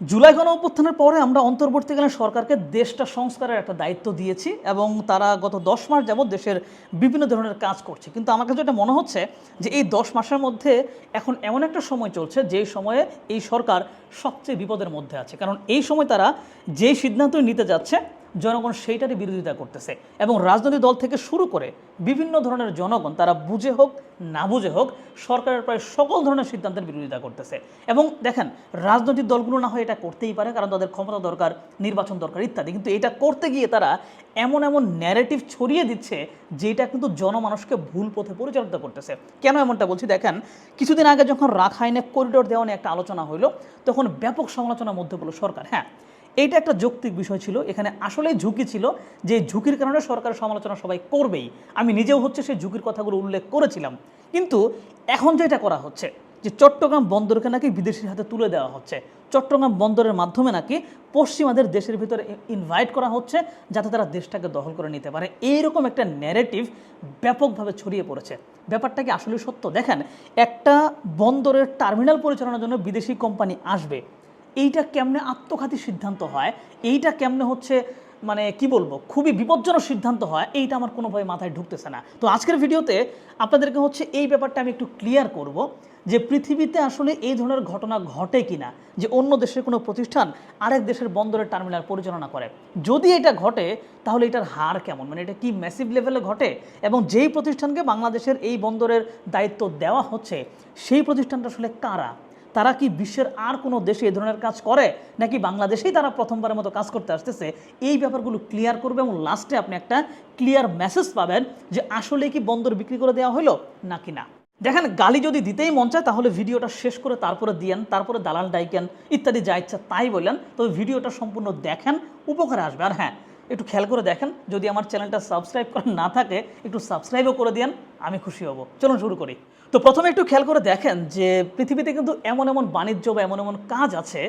জুলাই গণ অভ্যুত্থানের পরে আমরা অন্তর্বর্তীকালীন সরকারকে দেশটা সংস্কারের একটা দায়িত্ব দিয়েছি এবং তারা গত দশ মাস যাবৎ দেশের বিভিন্ন ধরনের কাজ করছে। কিন্তু আমার কাছে যেটা মনে হচ্ছে যে এই দশ মাসের মধ্যে এখন এমন একটা সময় চলছে যে সময়ে এই সরকার সবচেয়ে বিপদের মধ্যে আছে। কারণ এই সময় তারা যেই সিদ্ধান্তই নিতে যাচ্ছে জনগণ সেইটারই বিরোধিতা করতেছে এবং রাজনৈতিক দল থেকে শুরু করে বিভিন্ন ধরনের জনগণ, তারা বুঝে হোক, না বুঝে হোক, সরকারের প্রায় সকল ধরনের সিদ্ধান্তের বিরোধিতা করতেছে। এবং দেখেন, রাজনৈতিক দলগুলো না হয় এটা করতেই পারে, কারণ তাদের ক্ষমতা দরকার, নির্বাচন দরকার ইত্যাদি। কিন্তু এটা করতে গিয়ে তারা এমন এমন ন্যারেটিভ ছড়িয়ে দিচ্ছে, যেটা কিন্তু জনমানুষকে ভুল পথে পরিচালিত করতেছে। কেন এমনটা বলছি? দেখেন, কিছুদিন আগে যখন রাখাইনে করিডোর দেওয়া নিয়ে একটা আলোচনা হলো তখন ব্যাপক সমালোচনার মধ্যে বলল সরকার। হ্যাঁ এইটা একটা যৌক্তিক বিষয় ছিল। এখানে আসলেই ঝুঁকি ছিল যে ঝুঁকির কারণে সরকারের সমালোচনা সবাই করবেই। আমি নিজেও হচ্ছে সেই ঝুঁকির কথাগুলো উল্লেখ করেছিলাম। কিন্তু এখন যেটা করা হচ্ছে, যে চট্টগ্রাম বন্দরকে নাকি বিদেশির হাতে তুলে দেওয়া হচ্ছে, চট্টগ্রাম বন্দরের মাধ্যমে নাকি পশ্চিমাদের দেশের ভিতরে ইনভাইট করা হচ্ছে যাতে তারা দেশটাকে দখল করে নিতে পারে। এইরকম একটা ন্যারেটিভ ব্যাপকভাবে ছড়িয়ে পড়েছে। ব্যাপারটা কি আসলে সত্য? দেখেন, একটা বন্দরের টার্মিনাল পরিচালনার জন্য বিদেশি কোম্পানি আসবে। এইটা কেমনে আত্মঘাতী সিদ্ধান্ত হয়? এইটা কেমনে হচ্ছে মানে কি বলব, খুবই বিপজ্জনক সিদ্ধান্ত হয়? এইটা আমার কোনোভাবে মাথায় ঢুকতেছে না। তো আজকের ভিডিওতে আপনাদেরকে হচ্ছে এই ব্যাপারটা আমি একটু ক্লিয়ার করব যে পৃথিবীতে আসলে এই ধরনের ঘটনা ঘটে কিনা, যে অন্য দেশের কোনো প্রতিষ্ঠান আরেক দেশের বন্দরের টার্মিনাল পরিচালনা করে। যদি এটা ঘটে, তাহলে এটার হার কেমন? মানে এটা কি ম্যাসিভ লেভেলে ঘটে? এবং যেই প্রতিষ্ঠানকে বাংলাদেশের এই বন্দরের দায়িত্ব দেওয়া হচ্ছে, সেই প্রতিষ্ঠানটা আসলে কারা? তারা কি বিশ্বের আর কোনো দেশে এই ধরনের কাজ করে? নাকি বাংলাদেশেই তারা প্রথমবারের মতো কাজ করতে আসতেছে? এই ব্যাপারগুলো ক্লিয়ার করবে এবং লাস্টে আপনি একটা ক্লিয়ার মেসেজ পাবেন যে আসলে কি বন্দর বিক্রি করে দেওয়া হলো নাকি না। দেখেন, গালি যদি দিতেই মন চায়, তাহলে ভিডিওটা শেষ করে তারপরে দিয়েন, তারপরে দালাল ডাইকেন, ইত্যাদি যা ইচ্ছা তাই বললেন তবে ভিডিওটা সম্পূর্ণ দেখেন, উপকারে আসবে। আর হ্যাঁ একটু খেয়াল করে দেখেন। যদি আমার চ্যানেলটা সাবস্ক্রাইব করা না থাকে, একটু সাবস্ক্রাইবও করে দিন আমি খুশি হব। চলুন শুরু করি। তো প্রথমে একটু খেয়াল করে দেখেন যে পৃথিবীতে কিন্তু এমন এমন বাণিজ্য বা এমন এমন কাজ আছে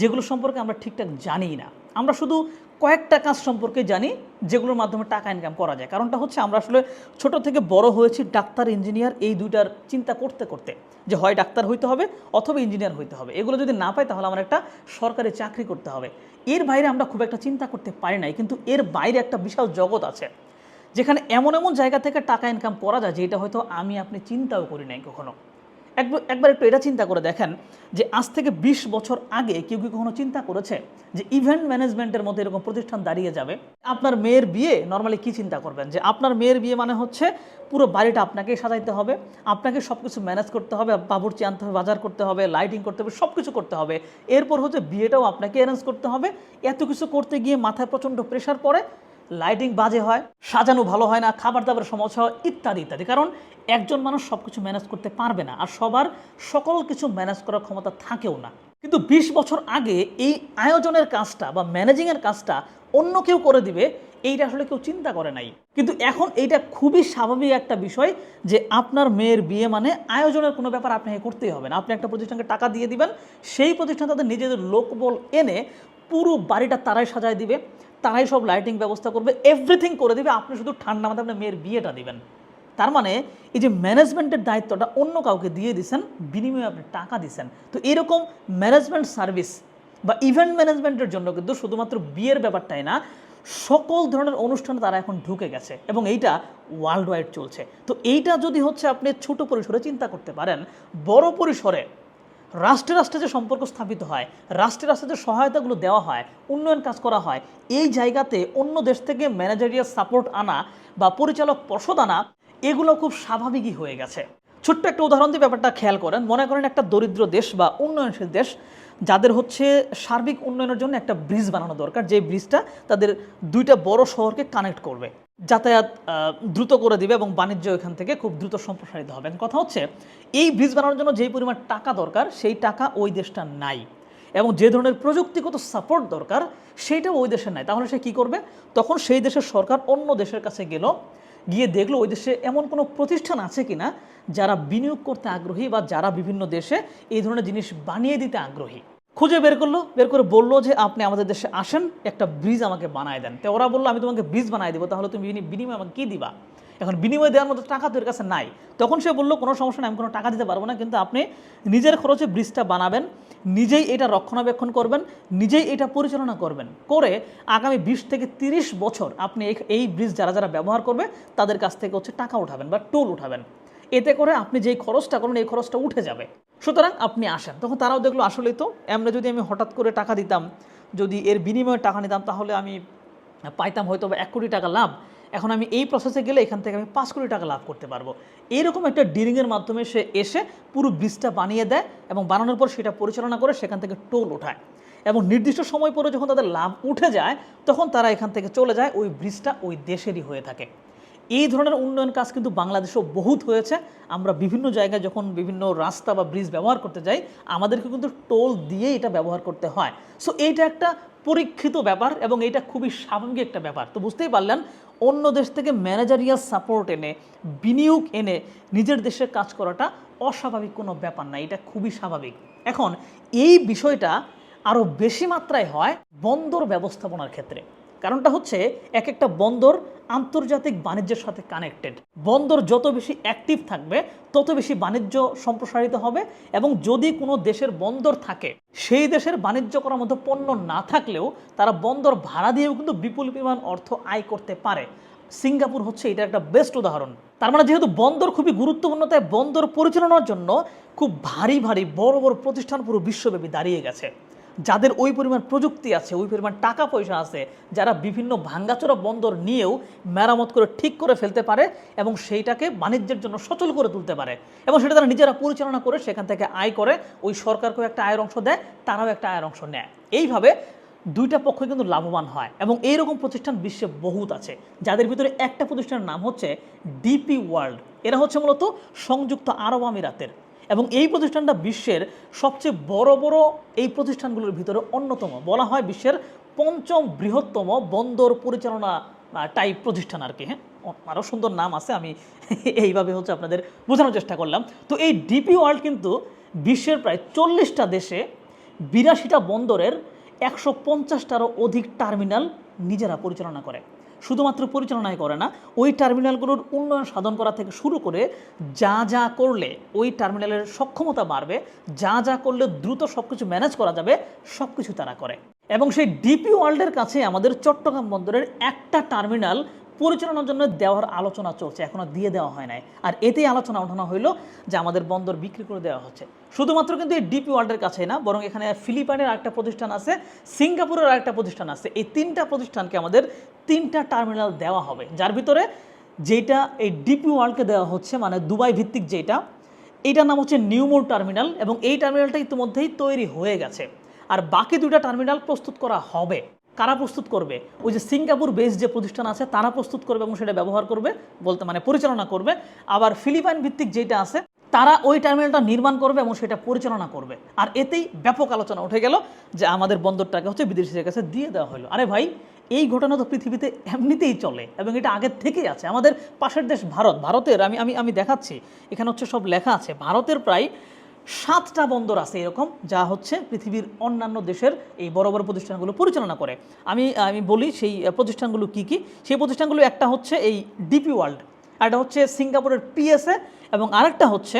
যেগুলো সম্পর্কে আমরা ঠিকঠাক জানি না। আমরা শুধু কয়েকটা কাজ সম্পর্কে জানি, যেগুলোর মাধ্যমে টাকা ইনকাম করা যায়। কারণটা হচ্ছে আমরা আসলে ছোট থেকে বড় হয়েছি ডাক্তার ইঞ্জিনিয়ার এই দুইটার চিন্তা করতে করতে। যে হয় ডাক্তার হইতে হবে অথবা ইঞ্জিনিয়ার হইতে হবে। এগুলো যদি না পাই তাহলে আমার একটা সরকারি চাকরি করতে হবে। এর বাইরে আমরা খুব একটা চিন্তা করতে পারি নাই, কিন্তু এর বাইরে একটা বিশাল জগৎ আছে, যেখানে এমন এমন জায়গা থেকে টাকা ইনকাম করা যায়, যেটা হয়তো আমি, আপনি চিন্তাও করি নাই কখনো। একবার একটু এটা চিন্তা করে দেখেন যে আজ থেকে ২০ বছর আগে কেউ কি কখনো চিন্তা করেছে যে ইভেন্ট ম্যানেজমেন্টের মধ্যে এরকম প্রতিষ্ঠান দাঁড়িয়ে যাবে? আপনার মেয়ের বিয়ে নর্মালি কি চিন্তা করবেন? যে আপনার মেয়ের বিয়ে মানে হচ্ছে পুরো বাড়িটা আপনাকেই সাজাইতে হবে, আপনাকে সব কিছু ম্যানেজ করতে হবে, বাবুর্চি আনতে হবে, বাজার করতে হবে লাইটিং করতে হবে সব কিছু করতে হবে। এরপর হচ্ছে বিয়েটাও আপনাকে অ্যারেঞ্জ করতে হবে। এত কিছু করতে গিয়ে মাথায় প্রচণ্ড প্রেশার পড়ে লাইটিং বাজে হয়, সাজানো ভালো হয় না খাবার দাবার সমস্যা হয়, ইত্যাদি ইত্যাদি। কারণ একজন মানুষ সব কিছু ম্যানেজ করতে পারবে না আর সবার সকল কিছু ম্যানেজ করার ক্ষমতা থাকেও না। কিন্তু ২০ বছর আগে এই আয়োজনের কাজটা বা ম্যানেজিংয়ের কাজটা অন্য কেউ করে দিবে, এইটা আসলে কেউ চিন্তা করে নাই। কিন্তু এখন এইটা খুবই স্বাভাবিক একটা বিষয় যে আপনার মেয়ের বিয়ে মানে আয়োজনের কোনো ব্যাপার আপনাকে করতেই হবে না। আপনি একটা প্রতিষ্ঠানকে টাকা দিয়ে দিবেন, সেই প্রতিষ্ঠান তাদের নিজেদের লোকবল এনে পুরো বাড়িটা তারাই সাজায় দিবে। তারাই সব লাইটিং ব্যবস্থা করবে এভরিথিং করে দিবে, আপনি শুধু ঠান্ডা মাথায় আপনার মেয়ের বিয়েটা দিবেন। তার মানে এই যে ম্যানেজমেন্টের দায়িত্বটা অন্য কাউকে দিয়ে দিছেন, বিনিময়ে আপনি টাকা দিছেন। তো এরকম ম্যানেজমেন্ট সার্ভিস বা ইভেন্ট ম্যানেজমেন্টের জন্য কিন্তু শুধুমাত্র বিয়ের ব্যাপারটাই না, সকল ধরনের অনুষ্ঠানে তারা এখন ঢুকে গেছে এবং এইটা ওয়ার্ল্ড ওয়াইড চলছে। তো এইটা যদি হচ্ছে আপনি ছোট পরিসরে চিন্তা করতে পারেন, বড় পরিসরে রাষ্ট্রে রাষ্ট্রে যে সম্পর্ক স্থাপিত হয়, রাষ্ট্রে রাষ্ট্রে যে সহায়তাগুলো দেওয়া হয়, উন্নয়ন কাজ করা হয়, এই জায়গাতে অন্য দেশ থেকে ম্যানেজারিয়াল সাপোর্ট আনা বা পরিচালক পর্ষদ আনা, এগুলো খুব স্বাভাবিকই হয়ে গেছে। ছোট্ট একটা উদাহরণ দিয়ে ব্যাপারটা খেয়াল করেন। মনে করেন একটা দরিদ্র দেশ বা উন্নয়নশীল দেশ, যাদের হচ্ছে সার্বিক উন্নয়নের জন্য একটা ব্রিজ বানানো দরকার যে ব্রিজটা তাদের দুইটা বড় শহরকে কানেক্ট করবে। যাতায়াত দ্রুত করে দিবে এবং বাণিজ্য এখান থেকে খুব দ্রুত সম্প্রসারিত হবে। কথা হচ্ছে, এই ব্রিজ বানানোর জন্য যেই পরিমাণ টাকা দরকার, সেই টাকা ওই দেশটা নাই। এবং যে ধরনের প্রযুক্তিগত সাপোর্ট দরকার সেইটাও ওই দেশে নাই। তাহলে সে কী করবে? তখন সেই দেশের সরকার অন্য দেশের কাছে গেল, গিয়ে দেখল ওই দেশে এমন কোনো প্রতিষ্ঠান আছে কিনা, যারা বিনিয়োগ করতে আগ্রহী বা যারা বিভিন্ন দেশে এই ধরনের জিনিস বানিয়ে দিতে আগ্রহী। খুঁজে বের করল, বের করে বলল যে, আপনি আমাদের দেশে আসেন, একটা ব্রিজ আমাকে বানায় দেন। তো ওরা বলল, আমি তোমাকে ব্রিজ বানায় দেবো, তাহলে তুমি বিনি- বিনিময়ে আমাকে কী দিবা? এখন বিনিময় দেওয়ার মতো টাকা তো এর কাছে নাই। তখন সে বলল, কোনো সমস্যা নেই, আমি কোনো টাকা দিতে পারব না, কিন্তু আপনি নিজের খরচে ব্রিজটা বানাবেন, নিজেই এটা রক্ষণাবেক্ষণ করবেন, নিজেই এটা পরিচালনা করবেন, করে আগামী বিশ থেকে তিরিশ বছর আপনি এই- এই ব্রিজ যারা যারা ব্যবহার করবে, তাদের কাছ থেকে হচ্ছে টাকা উঠাবেন বা টোল উঠাবেন। এতে করে আপনি যেই খরচটা করবেন, এই খরচটা উঠে যাবে। সুতরাং আপনি আসেন। তখন তারাও দেখল, আসলেই তো এমনি যদি আমি হঠাৎ করে টাকা দিতাম, যদি এর বিনিময়ে টাকা নিতাম, তাহলে আমি পাইতাম হয়তো বা এক কোটি টাকা লাভ। এখন আমি এই প্রসেসে গেলে এখান থেকে আমি পাঁচ কোটি টাকা লাভ করতে পারব। এইরকম একটা ডিলিংয়ের মাধ্যমে সে এসে পুরো ব্রিজটা বানিয়ে দেয় এবং বানানোর পর সেটা পরিচালনা করে সেখান থেকে টোল ওঠায়। এবং নির্দিষ্ট সময় পরে যখন তাদের লাভ উঠে যায়, তখন তারা এখান থেকে চলে যায়, ওই ব্রিজটা ওই দেশেরই হয়ে থাকে। এই ধরনের উন্নয়ন কাজ কিন্তু বাংলাদেশেও বহুত হয়েছে। আমরা বিভিন্ন জায়গায় যখন বিভিন্ন রাস্তা বা ব্রিজ ব্যবহার করতে যাই, আমাদেরকে কিন্তু টোল দিয়ে এটা ব্যবহার করতে হয়। সো এইটা একটা পরীক্ষিত ব্যাপার এবং এটা খুবই স্বাভাবিক একটা ব্যাপার। তো বুঝতেই পারলেন, অন্য দেশ থেকে ম্যানেজারিয়াল সাপোর্ট এনে, বিনিয়োগ এনে নিজের দেশে কাজ করাটা অস্বাভাবিক কোনো ব্যাপার না, এটা খুবই স্বাভাবিক। এখন, এই বিষয়টা আরও বেশি মাত্রায় হয় বন্দর ব্যবস্থাপনার ক্ষেত্রে। কারণটা হচ্ছে এক একটা বন্দর আন্তর্জাতিক বাণিজ্যের সাথে কানেক্টেড বন্দর যত বেশি অ্যাক্টিভ থাকবে, তত বেশি বাণিজ্য সম্প্রসারিত হবে এবং যদি কোনো দেশের বন্দর থাকে, সেই দেশের বাণিজ্য করার মতো পণ্য না থাকলেও তারা বন্দর ভাড়া দিয়েও কিন্তু বিপুল পরিমাণ অর্থ আয় করতে পারে। সিঙ্গাপুর হচ্ছে এটা একটা বেস্ট উদাহরণ। তার মানে যেহেতু বন্দর খুবই গুরুত্বপূর্ণ, তাই বন্দর পরিচালনার জন্য খুব ভারী ভারী, বড় বড় প্রতিষ্ঠান পুরো বিশ্বব্যাপী দাঁড়িয়ে গেছে। যাদের ওই পরিমাণ প্রযুক্তি আছে, ওই পরিমাণ টাকা পয়সা আছে, যারা বিভিন্ন ভাঙ্গাচোরা বন্দর নিয়েও মেরামত করে ঠিক করে ফেলতে পারে এবং সেইটাকে বাণিজ্যের জন্য সচল করে তুলতে পারে এবং সেটা তারা নিজেরা পরিচালনা করে, সেখান থেকে আয় করে, ওই সরকারকেও একটা আয়ের অংশ দেয়, তারাও একটা আয়ের অংশ নেয়। এইভাবে দুইটা পক্ষ কিন্তু লাভবান হয় এবং এইরকম প্রতিষ্ঠান বিশ্বে বহুত আছে, যাদের ভিতরে একটা প্রতিষ্ঠানের নাম হচ্ছে ডিপি ওয়ার্ল্ড। এরা হচ্ছে মূলত সংযুক্ত আরব আমিরাতের। এবং এই প্রতিষ্ঠানটা বিশ্বের সবচেয়ে বড় বড় এই প্রতিষ্ঠানগুলোর ভিতরে অন্যতম। বলা হয় বিশ্বের পঞ্চম বৃহত্তম বন্দর পরিচালনা টাইপ প্রতিষ্ঠান আর কি হ্যাঁ? আরও সুন্দর নাম আছে, আমি এইভাবে হচ্ছে আপনাদের বোঝানোর চেষ্টা করলাম। তো এই ডিপি ওয়ার্ল্ড কিন্তু বিশ্বের প্রায় চল্লিশটা দেশে বিরাশিটা বন্দরের একশো পঞ্চাশটারও অধিক টার্মিনাল নিজেরা পরিচালনা করে। শুধুমাত্র পরিচালনাই করে না, ওই টার্মিনালগুলোর উন্নয়ন সাধন করা থেকে শুরু করে যা যা করলে ওই টার্মিনালের সক্ষমতা বাড়বে, যা যা করলে দ্রুত সব কিছু ম্যানেজ করা যাবে সব কিছু তারা করে। এবং সেই ডিপি ওয়ার্ল্ডের কাছে আমাদের চট্টগ্রাম বন্দরের একটা টার্মিনাল পরিচালনার জন্য দেওয়ার আলোচনা চলছে এখনও দিয়ে দেওয়া হয় নাই। আর এতেই আলোচনা ওঠানো হইল যে আমাদের বন্দর বিক্রি করে দেওয়া হচ্ছে। শুধুমাত্র কিন্তু এই ডিপি ওয়ার্ল্ডের কাছে না, বরং এখানে ফিলিপাইনের আরেকটা প্রতিষ্ঠান আছে, সিঙ্গাপুরের আরেকটা প্রতিষ্ঠান আছে। এই তিনটা প্রতিষ্ঠানকে আমাদের তিনটা টার্মিনাল দেওয়া হবে। যার ভিতরে যেটা এই ডিপি ওয়ার্ল্ডকে দেওয়া হচ্ছে মানে দুবাই ভিত্তিক যেটা এইটার নাম হচ্ছে নিউমোর টার্মিনাল এবং এই টার্মিনালটা ইতিমধ্যেই তৈরি হয়ে গেছে। আর বাকি দুইটা টার্মিনাল প্রস্তুত করা হবে। কারা প্রস্তুত করবে? ওই যে সিঙ্গাপুর বেস যে প্রতিষ্ঠান আছে, তারা প্রস্তুত করবে এবং সেটা ব্যবহার করবে, বলতে মানে পরিচালনা করবে। আবার ফিলিপাইন ভিত্তিক যেটা আছে, তারা ওই টার্মিনালটা নির্মাণ করবে এবং সেটা পরিচালনা করবে। আর এতেই ব্যাপক আলোচনা উঠে গেল যে আমাদের বন্দরটাকে হচ্ছে বিদেশিদের কাছে দিয়ে দেওয়া হলো। আরে ভাই এই ঘটনা তো পৃথিবীতে এমনিতেই চলে এবং এটা আগের থেকেই আছে। আমাদের পাশের দেশ ভারত। ভারতের, আমি আমি আমি দেখাচ্ছি। এখানে হচ্ছে সব লেখা আছে। ভারতের প্রায় সাতটা বন্দর আছে এরকম, যা হচ্ছে পৃথিবীর অন্যান্য দেশের এই বড় বড় প্রতিষ্ঠানগুলো পরিচালনা করে। আমি আমি বলি সেই প্রতিষ্ঠানগুলো কি কি? সেই প্রতিষ্ঠানগুলো একটা হচ্ছে এই ডিপি ওয়ার্ল্ড একটা হচ্ছে সিঙ্গাপুরের পিএসএ এবং আরেকটা হচ্ছে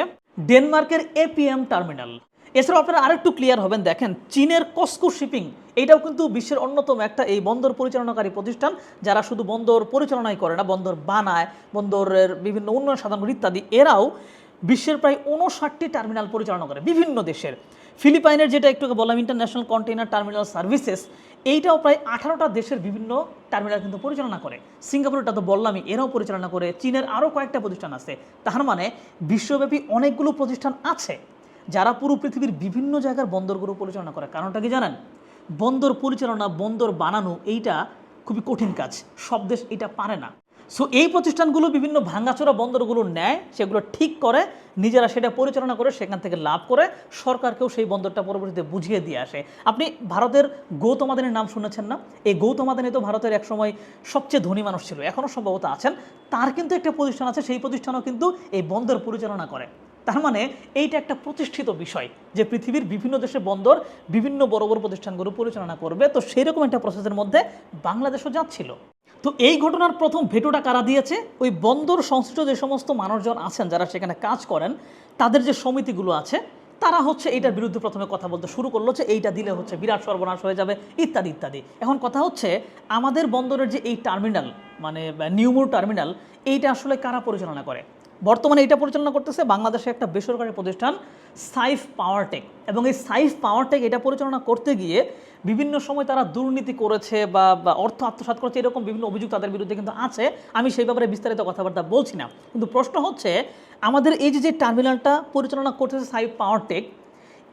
ডেনমার্কের এপিএম টার্মিনাল এছাড়াও আপনারা আরেকটু ক্লিয়ার হবেন, দেখেন, চীনের কস্কো শিপিং এটাও কিন্তু বিশ্বের অন্যতম একটা এই বন্দর পরিচালনাকারী প্রতিষ্ঠান, যারা শুধু বন্দর পরিচালনাই করে না, বন্দর বানায়, বন্দরের বিভিন্ন উন্নয়ন সাধন ইত্যাদি, এরাও বিশ্বের প্রায় উনষাটটি টার্মিনাল পরিচালনা করে, বিভিন্ন দেশের। ফিলিপাইনের যেটা একটু বললাম ইন্টারন্যাশনাল কন্টেইনার টার্মিনাল সার্ভিসেস এইটাও প্রায় আঠারোটা দেশের বিভিন্ন টার্মিনাল কিন্তু পরিচালনা করে। সিঙ্গাপুরটা তো বললামই, এরাও পরিচালনা করে, চীনের আরও কয়েকটা প্রতিষ্ঠান আছে। তার মানে বিশ্বব্যাপী অনেকগুলো প্রতিষ্ঠান আছে। যারা পুরো পৃথিবীর বিভিন্ন জায়গার বন্দরগুলো পরিচালনা করে, কারণটা কি জানেন? বন্দর পরিচালনা, বন্দর বানানো এইটা খুবই কঠিন কাজ, সব দেশ এটা পারে না। সো এই প্রতিষ্ঠানগুলো বিভিন্ন ভাঙ্গাচোরা বন্দরগুলো নেয়, সেগুলো ঠিক করে, নিজেরা সেটা পরিচালনা করে, সেখান থেকে লাভ করে, সরকারকেও সেই বন্দরটা পরবর্তীতে বুঝিয়ে দিয়ে আসে। আপনি ভারতের গৌতম আদানির নাম শুনেছেন না? এই গৌতম আদানি তো ভারতের একসময় সবচেয়ে ধনী মানুষ ছিল এখনও সম্ভবত আছেন। তার কিন্তু একটা প্রতিষ্ঠান আছে, সেই প্রতিষ্ঠানও কিন্তু এই বন্দর পরিচালনা করে। তার মানে এইটা একটা প্রতিষ্ঠিত বিষয় যে পৃথিবীর বিভিন্ন দেশে বন্দর বিভিন্ন বড় বড় প্রতিষ্ঠানগুলো পরিচালনা করবে। তো সেরকম একটা প্রসেসের মধ্যে বাংলাদেশও যাচ্ছিল। তো এই ঘটনার প্রথম ভেটোটা কারা দিয়েছে? ওই বন্দর সংশ্লিষ্ট যে সমস্ত মানুষজন আছেন, যারা সেখানে কাজ করেন, তাদের যে সমিতিগুলো আছে, তারা হচ্ছে এইটার বিরুদ্ধে প্রথমে কথা বলতে শুরু করল যে এইটা দিলে হচ্ছে বিরাট সর্বনাশ হয়ে যাবে, ইত্যাদি ইত্যাদি। এখন কথা হচ্ছে, আমাদের বন্দরের যে এই টার্মিনাল মানে নিউমোর টার্মিনাল এইটা আসলে কারা পরিচালনা করে? বর্তমানে এটা পরিচালনা করতেছে বাংলাদেশে একটা বেসরকারি প্রতিষ্ঠান সাইফ পাওয়ারটেক এবং এই সাইফ পাওয়ারটেক এটা পরিচালনা করতে গিয়ে বিভিন্ন সময় তারা দুর্নীতি করেছে বা অর্থ আত্মসাৎ করেছে, এরকম বিভিন্ন অভিযোগ তাদের বিরুদ্ধে কিন্তু আছে। আমি সেই ব্যাপারে বিস্তারিত কথাবার্তা বলছি না। কিন্তু প্রশ্ন হচ্ছে, আমাদের এই যে যে টার্মিনালটা পরিচালনা করতেছে সাইফ পাওয়ারটেক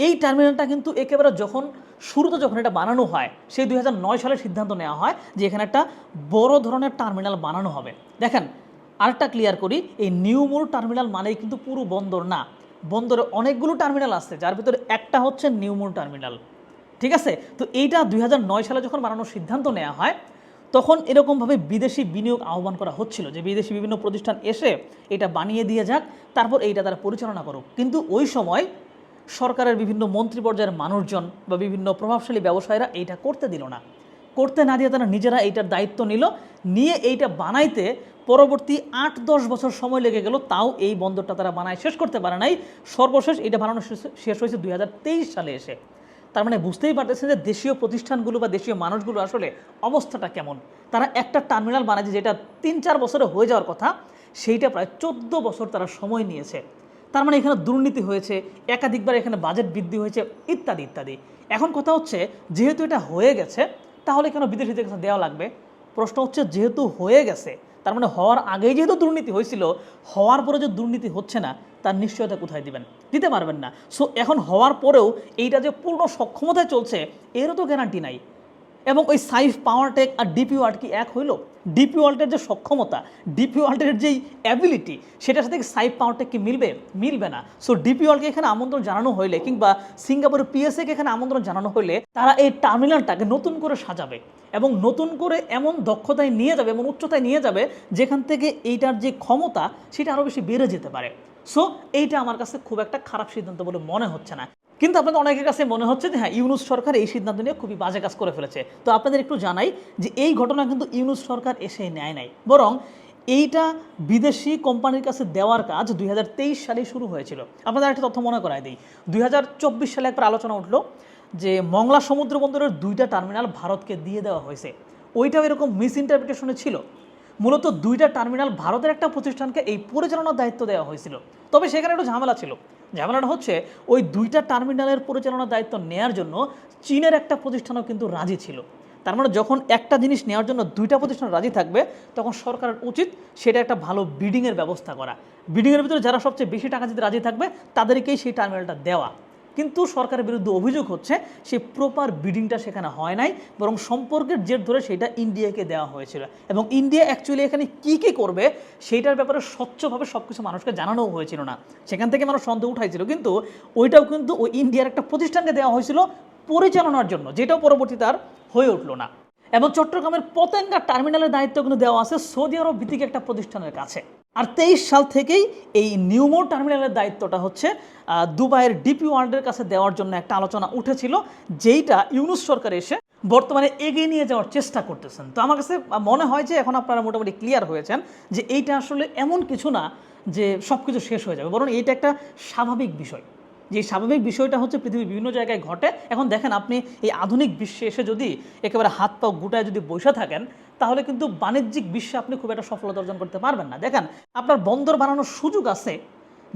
এই টার্মিনালটা কিন্তু একেবারে যখন শুরুতে যখন এটা বানানো হয়, সেই দুই সালে সিদ্ধান্ত নেওয়া হয় যে এখানে একটা বড় ধরনের টার্মিনাল বানানো হবে। দেখেন আরেকটা ক্লিয়ার করি, এই নিউমোর টার্মিনাল মানেই কিন্তু পুরো বন্দর না। বন্দরে অনেকগুলো টার্মিনাল আছে, যার ভিতরে একটা হচ্ছে নিউমোর টার্মিনাল ঠিক আছে? তো এইটা দুই হাজার নয় সালে যখন বানানোর সিদ্ধান্ত নেওয়া হয়, তখন এরকমভাবে বিদেশি বিনিয়োগ আহ্বান করা হচ্ছিল যে বিদেশি বিভিন্ন প্রতিষ্ঠান এসে এটা বানিয়ে দিয়ে যাক, তারপর এইটা তারা পরিচালনা করুক। কিন্তু ওই সময় সরকারের বিভিন্ন মন্ত্রী পর্যায়ের মানুষজন বা বিভিন্ন প্রভাবশালী ব্যবসায়ীরা এইটা করতে দিল না। করতে না দিয়ে তারা নিজেরা এইটার দায়িত্ব নিল। নিয়ে এইটা বানাইতে পরবর্তী আট দশ বছর সময় লেগে গেল। তাও এই বন্দরটা তারা বানায় শেষ করতে পারে নাই। সর্বশেষ এটা বানানো শেষ- হয়েছে দুই হাজার তেইশ সালে এসে। তার মানে বুঝতেই পারতেছেন যে দেশীয় প্রতিষ্ঠানগুলো বা দেশীয় মানুষগুলো আসলে অবস্থাটা কেমন। তারা একটা টার্মিনাল বানাচ্ছে যেটা তিন চার বছরে হয়ে যাওয়ার কথা। সেইটা প্রায় চোদ্দ বছর তারা সময় নিয়েছে। তার মানে এখানে দুর্নীতি হয়েছে, একাধিকবার এখানে বাজেট বৃদ্ধি হয়েছে, ইত্যাদি ইত্যাদি। এখন কথা হচ্ছে, যেহেতু এটা হয়ে গেছে তাহলে কেন বিদেশিদের কাছে দেওয়া লাগবে? প্রশ্ন হচ্ছে যেহেতু হয়ে গেছে, তার মানে হওয়ার আগেই যেহেতু দুর্নীতি হয়েছিল, হওয়ার পরে যে দুর্নীতি হচ্ছে না, তার নিশ্চয়তা কোথায় দিবেন? দিতে পারবেন না। সো এখন হওয়ার পরেও এইটা যে পূর্ণ সক্ষমতায় চলছে, এরও তো গ্যারান্টি নাই। এবং ওই সাইফ পাওয়ারটেক আর ডিপি ওয়ার্ল্ড কি এক হইল? ডিপি ওয়ার্ল্ডের যে সক্ষমতা, ডিপি ওয়ার্ল্ডের যেই অ্যাবিলিটি সেটার সাথে সাইফ পাওয়ারটেক কি মিলবে? মিলবে না। সো ডিপি ওয়ার্ল্ডকে এখানে আমন্ত্রণ জানানো হইলে কিংবা সিঙ্গাপুরের পিএসএকে এখানে আমন্ত্রণ জানানো হইলে তারা এই টার্মিনালটাকে নতুন করে সাজাবে এবং নতুন করে এমন দক্ষতায় নিয়ে যাবে, এমন উচ্চতায় নিয়ে যাবে যেখান থেকে এইটার যে ক্ষমতা, সেটা আরও বেশি বেড়ে যেতে পারে। সো এইটা আমার কাছে খুব একটা খারাপ সিদ্ধান্ত বলে মনে হচ্ছে না। কিন্তু আপনাদের অনেকের কাছে মনে হচ্ছে যে হ্যাঁ ইউনুস সরকার এই সিদ্ধান্ত নিয়ে খুবই বাজে কাজ করে ফেলেছে। তো আপনাদের একটু জানাই যে এই ঘটনা কিন্তু ইউনুস সরকার এসে নেয় নাই। বরং এইটা বিদেশি কোম্পানির কাছে দেওয়ার কাজ দুই হাজার তেইশ সালে শুরু হয়েছিল। আপনাদের একটা তথ্য মনে করায় দিই। দুই সালে একবার আলোচনা উঠল যে মংলা সমুদ্র বন্দরের দুইটা টার্মিনাল ভারতকে দিয়ে দেওয়া হয়েছে। ওইটাও এরকম মিস ইন্টারপ্রিটেশনে ছিল। মূলত দুইটা টার্মিনাল ভারতের একটা প্রতিষ্ঠানকে এই পরিচালনার দায়িত্ব দেওয়া হয়েছিল। তবে সেখানে একটু ঝামেলা ছিল। ঝামেলাটা হচ্ছে, ওই দুইটা টার্মিনালের পরিচালনার দায়িত্ব নেয়ার জন্য চীনের একটা প্রতিষ্ঠানও কিন্তু রাজি ছিল। তার মানে যখন একটা জিনিস নেওয়ার জন্য দুইটা প্রতিষ্ঠান রাজি থাকবে, তখন সরকারের উচিত সেটা একটা ভালো বিডিংয়ের ব্যবস্থা করা। বিডিংয়ের ভিতরে যারা সবচেয়ে বেশি টাকা দিতে রাজি থাকবে, তাদেরকেই সেই টার্মিনালটা দেওয়া। কিন্তু সরকারের বিরুদ্ধে অভিযোগ হচ্ছে সেই প্রপার বিডিংটা সেখানে হয় নাই, বরং সম্পর্কের জের ধরে সেটা ইন্ডিয়াকে দেওয়া হয়েছিল। এবং ইন্ডিয়া অ্যাকচুয়ালি এখানে কী কী করবে সেইটার ব্যাপারে স্বচ্ছভাবে সব কিছু মানুষকে জানানোও হয়েছিল না। সেখান থেকে মানুষ সন্দেহ উঠাইছিল, কিন্তু ওইটাও কিন্তু ওই ইন্ডিয়ার একটা প্রতিষ্ঠানকে দেওয়া হয়েছিল পরিচালনার জন্য, যেটাও পরবর্তী তার হয়ে উঠল না। এবং চট্টগ্রামের পতেঙ্গা টার্মিনালের দায়িত্ব কিন্তু দেওয়া আছে, সৌদি আরব ভিত্তিক একটা প্রতিষ্ঠানের কাছে। আর তেইশ সাল থেকেই এই নিউমো টার্মিনালের দায়িত্বটা হচ্ছে দুবাইয়ের ডিপি ওয়ার্ল্ডের কাছে দেওয়ার জন্য একটা আলোচনা উঠেছিল, যেইটা ইউনুস সরকার এসে বর্তমানে এগিয়ে নিয়ে যাওয়ার চেষ্টা করতেছেন। তো আমার কাছে মনে হয় যে এখন আপনারা মোটামুটি ক্লিয়ার হয়েছেন যে এইটা আসলে এমন কিছু না যে সব কিছু শেষ হয়ে যাবে, বরং এইটা একটা স্বাভাবিক বিষয়। যে স্বাভাবিক বিষয়টা হচ্ছে পৃথিবীর বিভিন্ন জায়গায় ঘটে। এখন দেখেন আপনি এই আধুনিক বিশ্বে এসে যদি একেবারে হাত পা গুটায় যদি বসে থাকেন, তাহলে কিন্তু বাণিজ্যিক বিশ্বে আপনি খুব একটা সফলতা অর্জন করতে পারবেন না। দেখেন, আপনার বন্দর বানানোর সুযোগ আছে,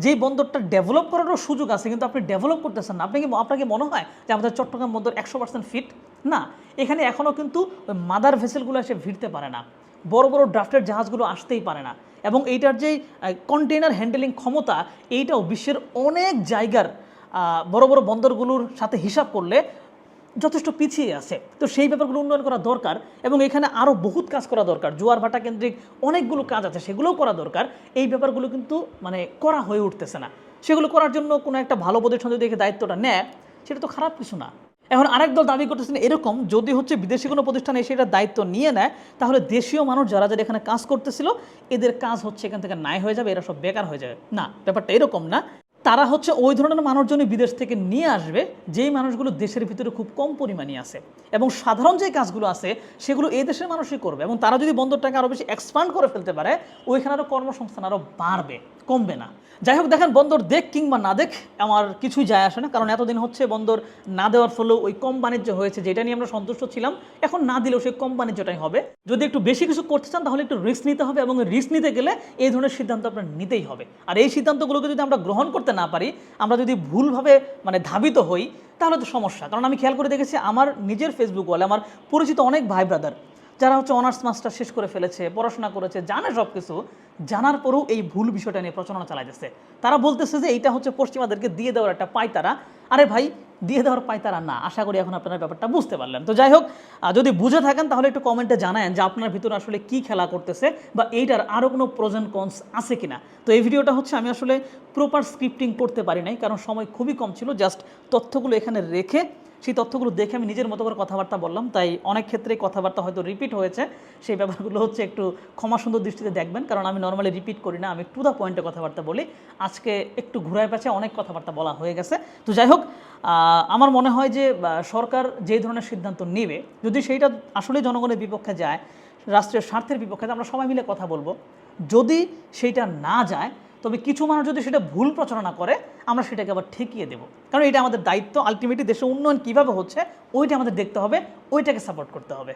যেই বন্দরটা ডেভেলপ করারও সুযোগ আছে, কিন্তু আপনি ডেভেলপ করতেছেন না। আপনি কি আপনাকে মনে হয় যে আমাদের চট্টগ্রাম বন্দর একশো পার্সেন্ট ফিট না। এখানে এখনও কিন্তু ওই মাদার ভেসেলগুলো এসে ভিড়তে পারে না। বড় বড় ড্রাফটের জাহাজগুলো আসতেই পারে না। এবং এইটার যে কন্টেনার হ্যান্ডেলিং ক্ষমতা, এইটাও বিশ্বের অনেক জায়গার বড় বড় বন্দরগুলোর সাথে হিসাব করলে যথেষ্ট পিছিয়ে আছে। তো সেই ব্যাপারগুলো উন্নয়ন করা দরকার এবং এখানে আরও বহুত কাজ করা দরকার। জোয়ার ভাটা কেন্দ্রিক অনেকগুলো কাজ আছে, সেগুলোও করা দরকার। এই ব্যাপারগুলো কিন্তু মানে করা হয়ে উঠতেছে না। সেগুলো করার জন্য কোনো একটা ভালো প্রতিষ্ঠান যদি দায়িত্বটা নেয়, সেটা তো খারাপ কিছু না। এখন আরেক দল দাবি করতেছেন এরকম, যদি হচ্ছে বিদেশি কোনো প্রতিষ্ঠান এসে এটার দায়িত্ব নিয়ে নেয়, তাহলে দেশীয় মানুষ যারা যারা এখানে কাজ করতেছিল, এদের কাজ হচ্ছে এখান থেকে নাই হয়ে যাবে, এরা সব বেকার হয়ে যাবে। না, ব্যাপারটা এরকম না। তারা হচ্ছে ওই ধরনের মানুষজনই বিদেশ থেকে নিয়ে আসবে, যেই মানুষগুলো দেশের ভিতরে খুব কম পরিমাণে আছে। এবং সাধারণ যে কাজগুলো আছে, সেগুলো এই দেশের মানুষই করবে। এবং তারা যদি বন্দরটাকে আরও বেশি এক্সপান্ড করে ফেলতে পারে, ওইখানে আরও কর্মসংস্থান আরও বাড়বে। কমবে না। যাই হোক দেখেন, বন্দর দেখ কিংবা না দেখ, আমার কিছুই যায় আসে না, কারণ এতদিন হচ্ছে বন্দর না দেওয়ার ফলেও ওই কম বাণিজ্য হয়েছে, যেটা নিয়ে আমরা সন্তুষ্ট ছিলাম। এখন না দিলেও সেই কম বাণিজ্যটাই হবে। যদি একটু বেশি কিছু করতে চান, তাহলে একটু রিস্ক নিতে হবে এবং রিস্ক নিতে গেলে এই ধরনের সিদ্ধান্ত আপনার নিতেই হবে। আর এই সিদ্ধান্তগুলোকে যদি আমরা গ্রহণ করতে না পারি, আমরা যদি ভুলভাবে মানে ধাবিত হই, তাহলে তো সমস্যা। কারণ আমি খেয়াল করে দেখেছি, আমার নিজের ফেসবুক ওয়ালে আমার পরিচিত অনেক ভাই ব্রাদার যারা হচ্ছে অনার্স মাস্টার শেষ করে ফেলেছে, পড়াশোনা করেছে, জানে সব কিছু জানার পরেও এই ভুল বিষয়টা নিয়ে প্রচারণা চালাইতেছে। তারা বলতেছে যে এইটা হচ্ছে পশ্চিমাদেরকে দিয়ে দেওয়ার একটা পায়তারা। আরে ভাই, দিয়ে দেওয়ার পায়তারা না। আশা করি এখন আপনারা ব্যাপারটা বুঝতে পারলেন। তো যাই হোক যদি বুঝে থাকেন তাহলে একটু কমেন্টে জানায়েন যে আপনার ভিতরে আসলে কি খেলা করতেছে বা এইটার আরও কোনো প্রোজেন কনস আছে কিনা। তো এই ভিডিওটা হচ্ছে আমি আসলে প্রপার স্ক্রিপ্টিং করতে পারি নাই, কারণ সময় খুবই কম ছিল। জাস্ট তথ্যগুলো এখানে রেখে সেই তথ্যগুলো দেখে আমি নিজের মতো করে কথাবার্তা বললাম। তাই অনেক ক্ষেত্রে কথাবার্তা হয়তো রিপিট হয়েছে। সেই ব্যাপারগুলো হচ্ছে একটু ক্ষমা সুন্দর দৃষ্টিতে দেখবেন। কারণ আমি নর্মালি রিপিট করি না, আমি টু দ্য পয়েন্টে কথাবার্তা বলি। আজকে একটু ঘুরায় পেছে, অনেক কথাবার্তা বলা হয়ে গেছে। তো যাই হোক আমার মনে হয় যে সরকার যে ধরনের সিদ্ধান্ত নেবে, যদি সেইটা আসলে জনগণের বিপক্ষে যায় রাষ্ট্রের স্বার্থের বিপক্ষে আমরা সবাই মিলে কথা বলব। যদি সেইটা না যায় তবে কিছু মানুষ যদি সেটা ভুল প্রচারণা করে, আমরা সেটাকে আবার ঠেকিয়ে দেবো। কারণ এটা আমাদের দায়িত্ব আলটিমেটলি দেশের উন্নয়ন কীভাবে হচ্ছে, ওইটা আমাদের দেখতে হবে, ওইটাকে সাপোর্ট করতে হবে।